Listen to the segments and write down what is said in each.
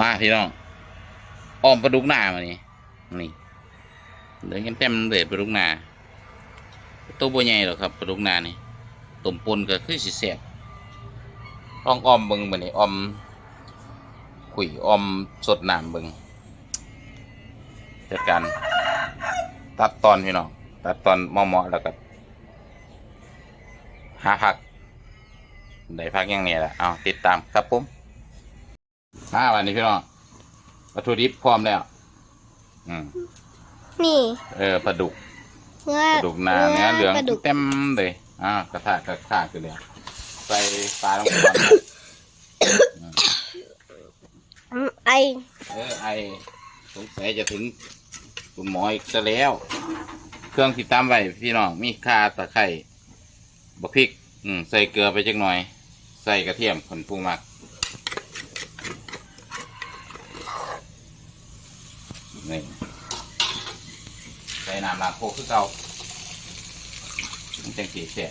มาพี่น้องอ้อมปลาดุกหน้ามานี่นี่เดินกันเต็มเลยปลาดุกหน้าตัวบัวใหญ่หรอครับปลาดุกหน้านี่ต้มปนก็คือสิแซ่บลองอ้อมเบิงบัดนี้อ้อมขุยอ้อมสดน้ำเบิงจัดการตัดตอนพี่น้องตัดตอนเหมาะๆแล้วก็หาผักได้พักอย่างนี้แหละเอาติดตามครับผม มาวันนี้พี่น้องวัตถุดิบพร้อมแล้ว อืมนี่ เออปลาดุกเนื้อปลาดุกนาเนื้อเหลืองปลาดุกเต็มเลยอ่ากระทะกระทะคือเลยใส่ปลาลงไปก่อนอืมอืมไอเออไอสงสัยจะถึงคุณหมออีกจะแล้ว เครื่องติดตามไว้พี่น้องมีข่าตะไคร้บะพริก อืมใส่เกลือไปจักหน่อย ใส่กระเทียมคนปรุงมัก นี่ใส่น้ำล้างโคกคือเก่ามันจังสีเสีย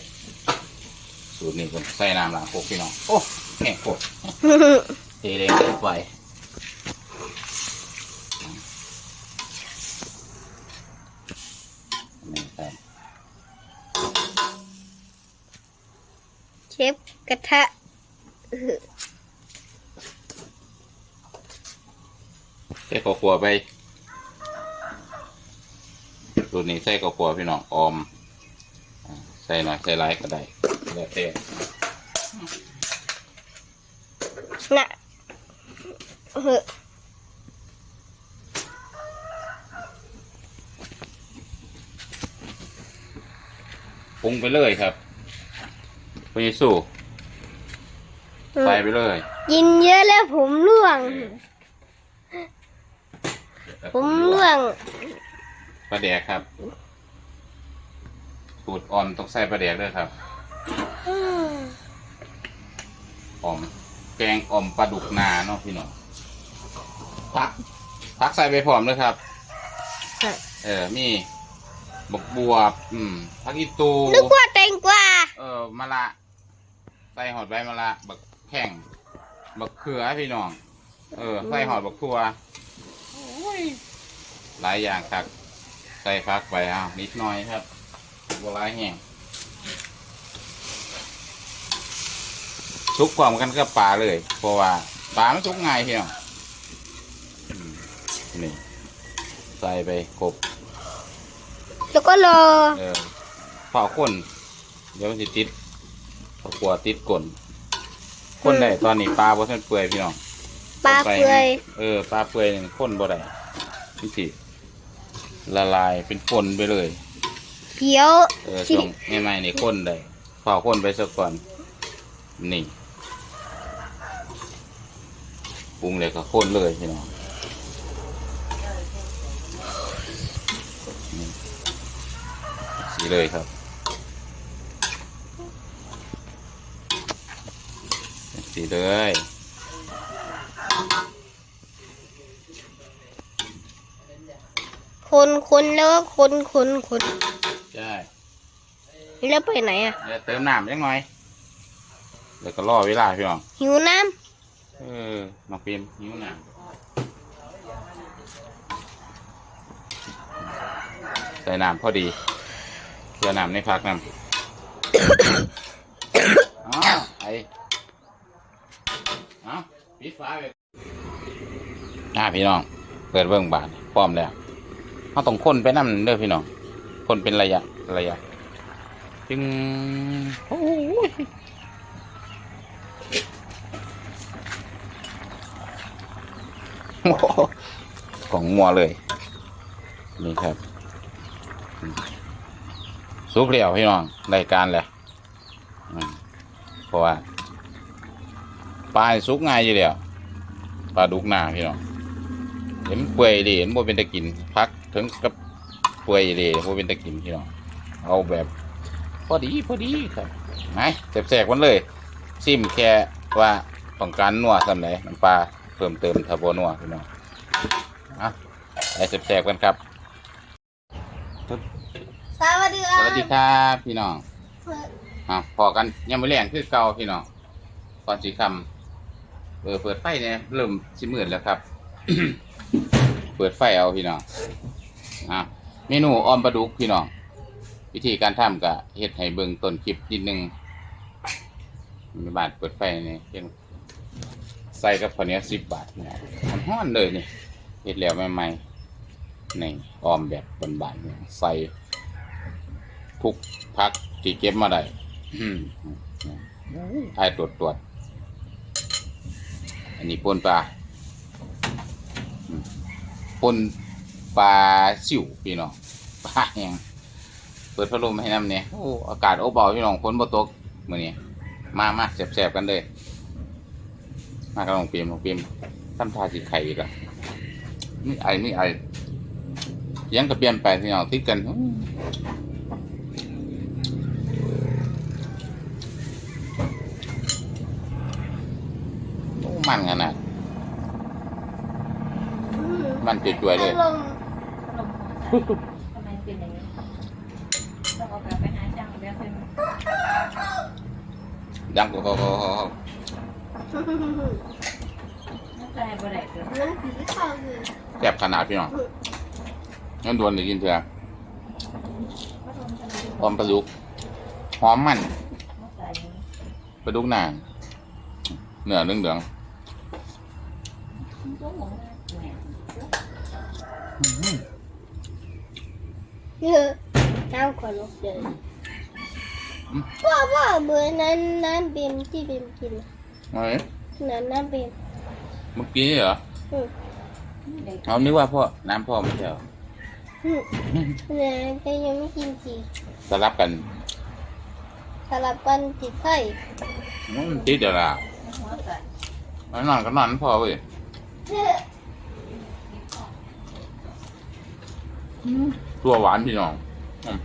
สูตรนี้คนใส่น้ำล้างโคกพี่น้องโอ้แห้งโคตรเทเลยเกินไปนี่ครับเชฟกระทะใส่ข้าวคั่วไปสูต รนี้ใส่ข้าวคั่วพี่น้องออมอ่าใส่หน่อยใส่หลายก็ได้แล้วแต่น่ะเออปรุงไปเลยครับไปสู้ใส่ไปเลย กินเยอะแล้วผมร่วง ผมร่วงป ลาแดกครับ สูตรอ่อนต้องใส่ปลาแดกด้วยครับอ่อม แกงอ่อมปลาดุกนาเนาะพี่น้องพักพักใส่ไปพร้อมเลยครับครับเออ มีบกบวบ อืมพักอีตูนึกว่าแตงกวาเออมะละใส่หอดใบมะละบักแข้งบักเขือพี่น้อง เออ ใส่หอดบักทั่วโอ้ยหลายอย่างครับ ใส่ฟักไปอ้าวนิดหน่อยครับบัวลายแห้งชุกความกันกับปลาเลย เพราะว่าปลาไม่ชุกง่ายพี่น้องอืมนี่ใส่ไปครบแล้วก็รอเออเผาข้นเดี๋ยวมันสิติดเขากลัวติดก้นข้นได้ตอนนี้ปลาบ่ทันเปื่อยพี่น้องปลาเปื่อยเออปลาเปื่อยนี่ข้นบ่ได้นี่สิ ละลายเป็นฝนไปเลยเขียวเออช่วงใหม่ๆนี่ข้นได้เผาข้นไปซะก่อน นี่ปรุงเลยก็ข้นเลยพี่น้องนี่สีเลยครับสีเลย คนคนแล้วก็คนคนคนใช่แล้วไปไหนอะเดี๋ยวเติมน้ำยังไงเดี๋ยวก็รอเวลาพี่น้องหิวน้เออน้องเปียมหิวน้ำใส่น้ำพอดีเพื่อน้ำในพักน้ำอ๋อไอเอาปิดฟ้าไปอ่าพี่น้อง เปิดเบิ้งบานพร้อมแล้ว เขาต้องค้นไปน้ำเด้อพี่น้องค้นเป็นระยะระยะจึงโอ้ยของงัวเลย นี่ครับสุกเรียวพี่น้องรายการแหละเพราะว่าปลาสุกง่ายอยู่แล้วปลาดุกหนาพี่น้อง เห็นเปื่อยดีเห็นโบเป็นตะกินพักถึงกับเปื่อยดีโบเป็นตะกินพี่น้องเอาแบบพอดีพอดีครับไงแสบๆกันเลย ซิมแค่ว่าต้องการนัวสำไหนน้ำปลาเพิ่มเติมทับโบนัวพี่น้องอะไปแสบๆกันครับำสวัสดีคสรับวัสดีครับพี่น้องอะพอกันยังไม่แรงคือเก่าพี่น้องก่อนสีคเออเปิดไฟเนี่ยเริ่มสิมืดแล้วครับ เปิดไฟเอาพี่น้องอะเมนูออมปลาดุกพี่น้องวิธีการทำก็เฮ็ดให้เบิ่งต้นคลิปนิดนึงมีบาทเปิดไฟนี่เพียงใส่กับข้าวเนียสิบบาทเนี่ยมันฮ้อนเลยนี่เฮ็ดแล้วใหม่ๆนี่ออมแบบบานๆเนี่ยใส่ทุกพักที่เก็บมาได้ไอ้ตรวจตรวจ อันนี้ปนปลา ปนปลาสิวพี่น้องปลาแห้งเปิดพัดลมให้น้ำเนี่ยโอ้อากาศโอ้เบาพี่น้องฝนบ่ตกมื้อนี้มามาแซ่บๆกันเลย มากับน้องเปียมน้องเปียมทำท่าสิไข่อีกล้วนี่ไอนี่ไอเสียังกระเปียนไปพี่น้องติดกันมันขนาด มันจุ่ยๆเลยอารมณ์ลมหัวใจทำไมเป็นอย่างนี้ต้องเอากลับไปหาจ้างเดี๋ยวค่อยมาดังก็ก็ก็ก็น้ำใจบ่ได้เกิดมันผีเข้าเลยแซ่บขนาดพี่น้องงั้นดวนได้กินเถอะพัดลมทำไมถึงหอมปลาดุกหอมมันหัวใจนี้ปลาดุกหนางเนื้อเหลืองก็หมองแหม่ๆ เยอะน้ำขวดลูกเดินว่าว่าเบอร์นั้นน้ำเบมที่เบมกินเฮ้ยน้ำน้ำเบมเมื่อกี้เหรออืมเด็กเอานึกว่าพ่อ น้ำพ่อไม่ใช่เหรออืมน้ำแต่ยังไม่กินทีสลับกันสลับกันติดไข่อืมติดเดี๋ยวละหัวใจนอนก็นอนพ่อเว้ย ตัวหวานพี่น้องอืม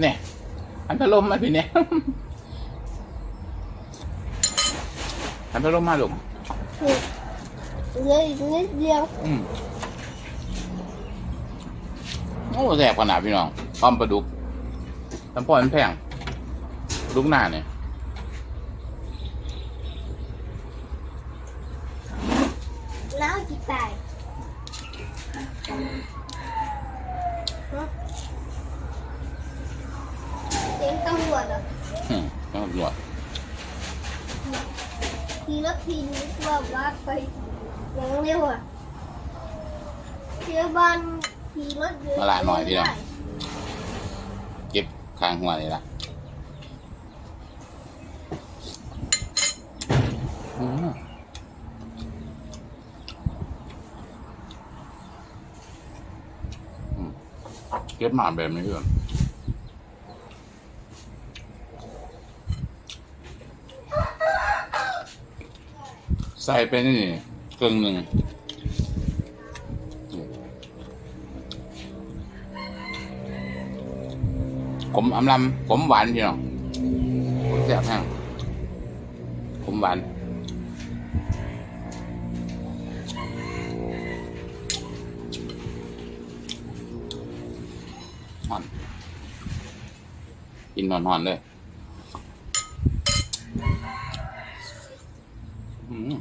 เนี่ย อันพัดลมมาพี่เนี่ย อันพัดลมมาลูกอืมเหลยนิดเดียว อืมโอ้แสบขนาดพี่น้องอ้อมปลาดุกตำปอยมันแพงปลาดุกหน้าเนี่ย แล้วจิตตายเสียงตำรวจอะอืมต้องตำรวจทีละทีนึกว่าว่าไปอย่างเร็วอะเชื่อบ้านทีรถเดินมาละหน่อยพี่น้องเก็บข้างหัวเลยละอืมอืม เก็บมาแบบนี้ก่อนใส่ไปนี่ครึ่งหนึ่งขมอำลำขมหวานพี่น้องแซ่บแห้งขมหวาน กินอนอนๆเลยอืม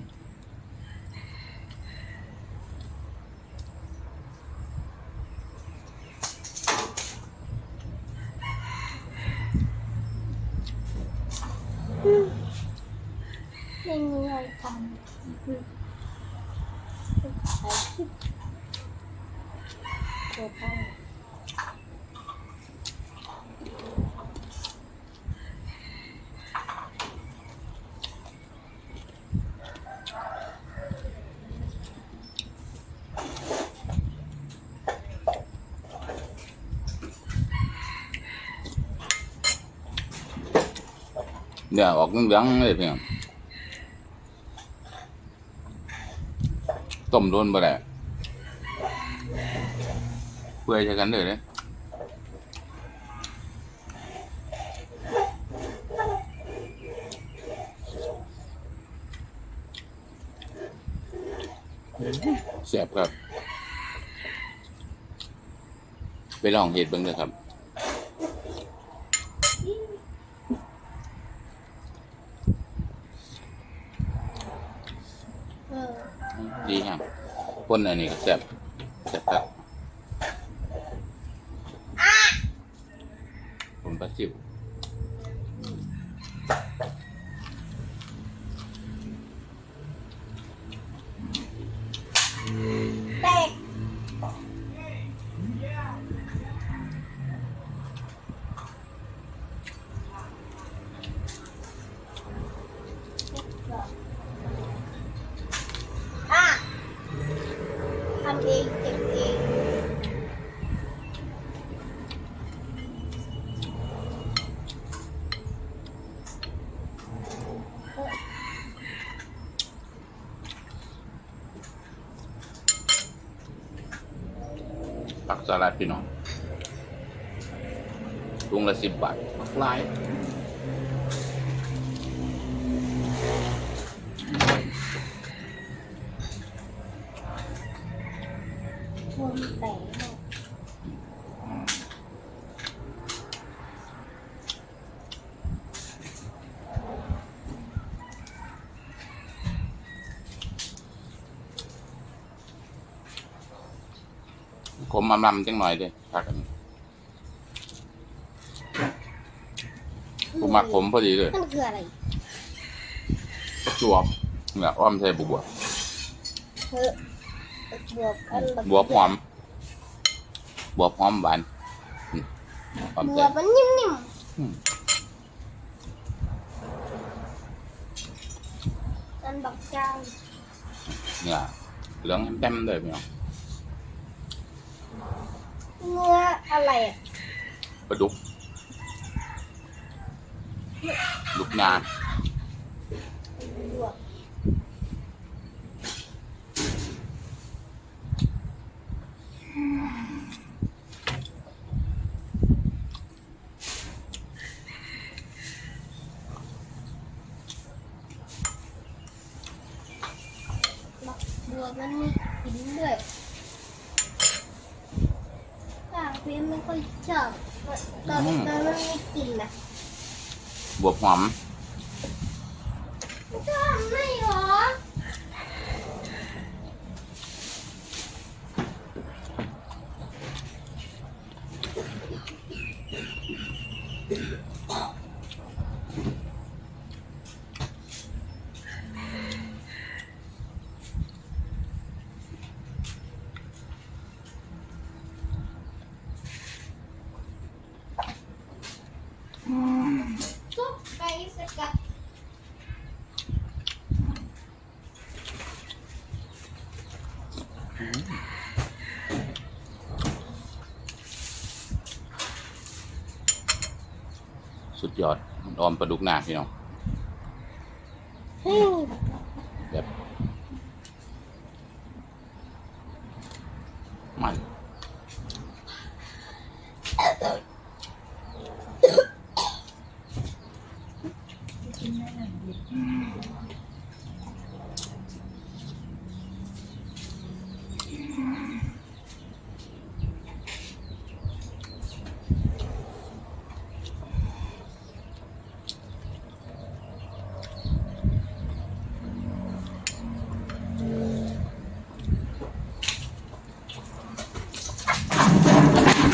ไม่มีอะไรทำใช้คลิป เดี๋ยวออกเหลืองๆเลยพี่น้องต้มโดนบ่ได้เปื่อยจะกันเลยเลยเสียบครับ ไปลองเห็ดเบิ่งเลยครับ ดีแฮงคนอันนี้ก็แซ่บแซ่บครับผมปลาซิว ผักสลัดพี่น้องถุงละสิบบาทผักหลายวงแต มอำลำจังหน่อยเด้ผักอันนี้กูมักขมพอดีเลยมันคืออะไรจวบเนี่ยอ้อมใส่บวบเฮ้ยบวบอันแบบบวบหอมบวบหอมหวานอืมหอมบใส่วบมันนิ่มอืมๆอันบักจางเนี่ยเหลืองเต็มเลยพี่น้อง เนื้ออะไรอะปลาดุก ลูกนาบวบบักบวบมันมีกลิ่นด้วยต่างพี่ไม่ค่อยชอบตอนตอนมันมีกลิ่นนะ บวบ หอม ชอบไม่หรอ ซุปไก่สกัด สุดยอดออมปลาดุกหนาพี่น้อง อืม แบบมัน กินได้หน่อยดิ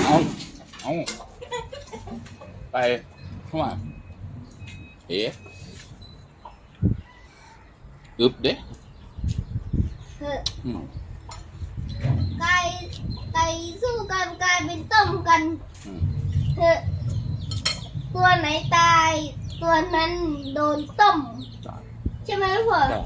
เอาเอาไปเข้ามาเอ๊ะ อึบเด้เฮ้ยอืมไก่ไก่สู้กันกลายเป็นต้มกันอืมเฮ้ยตัวไหนตาย ตัวนั้นโดนต้มจ้ะใช่ไหมพ่อ จ้ะ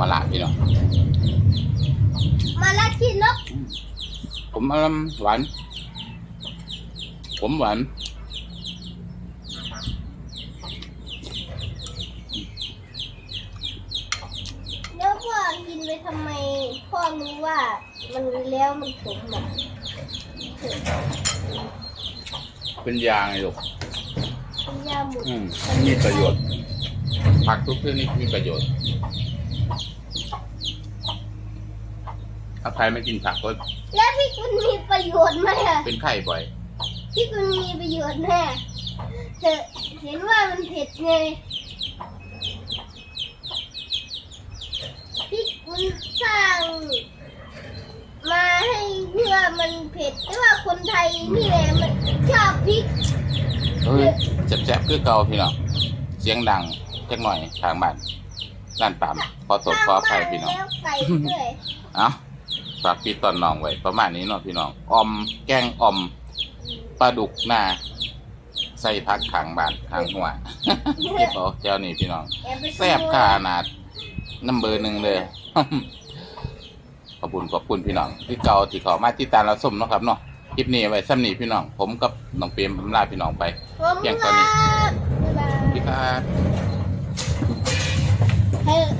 มาละพี่น้องมาละกินนกผมอารมณ์หวาน ผมหวานแล้วพ่อกินไปทำไม พ่อรู้ว่ามันแล้วมันขมแบบเฮ้ยเป็นยาไงลูกเป็นยาหมุนอืมมีประโยชน์ผักทุกชนิดมีประโยชน์ ถ้าใครไม่กินผักก็แล้วพริกมันมีประโยชน์ไหมอะเป็นไข้บ่อยพริกมันมีประโยชน์ไหมอะเธอเห็นว่ามันเผ็ดไงพริกมันสร้างมาให้เพื่อมันเผ็ดแต่ว่าคนไทยนี่แหละมันชอบพริกเฮ้ยแซ่บๆคือเก่าพี่น้องเสียงดังจักหน่อยทางบ้าน ด้านปามขอตดขออภัยพี่น้องแล้วไก่ด้วยเอ้าฝากพี่ตอนน้องไว้ประมาณนี้เนาะพี่น้องออมแกงออมปลาดุกหน้าใส่ผักขางบ้านขางหัวเก็บเอาเจ้านี่พี่น้องอบไปขโมยแซ่บขนาดน้ำเบอร์หนึ่งเลย ขอบคุณขอบคุณพี่น้องที่เก่าที่เขามาที่ตามเราส้มเนาะครับเนาะคลิปนี้ไว้ซ้ำนี้พี่น้อง ผมกับน้องเปรมผมลาพี่น้องไปผมเพียงตอนนี้ลา 还有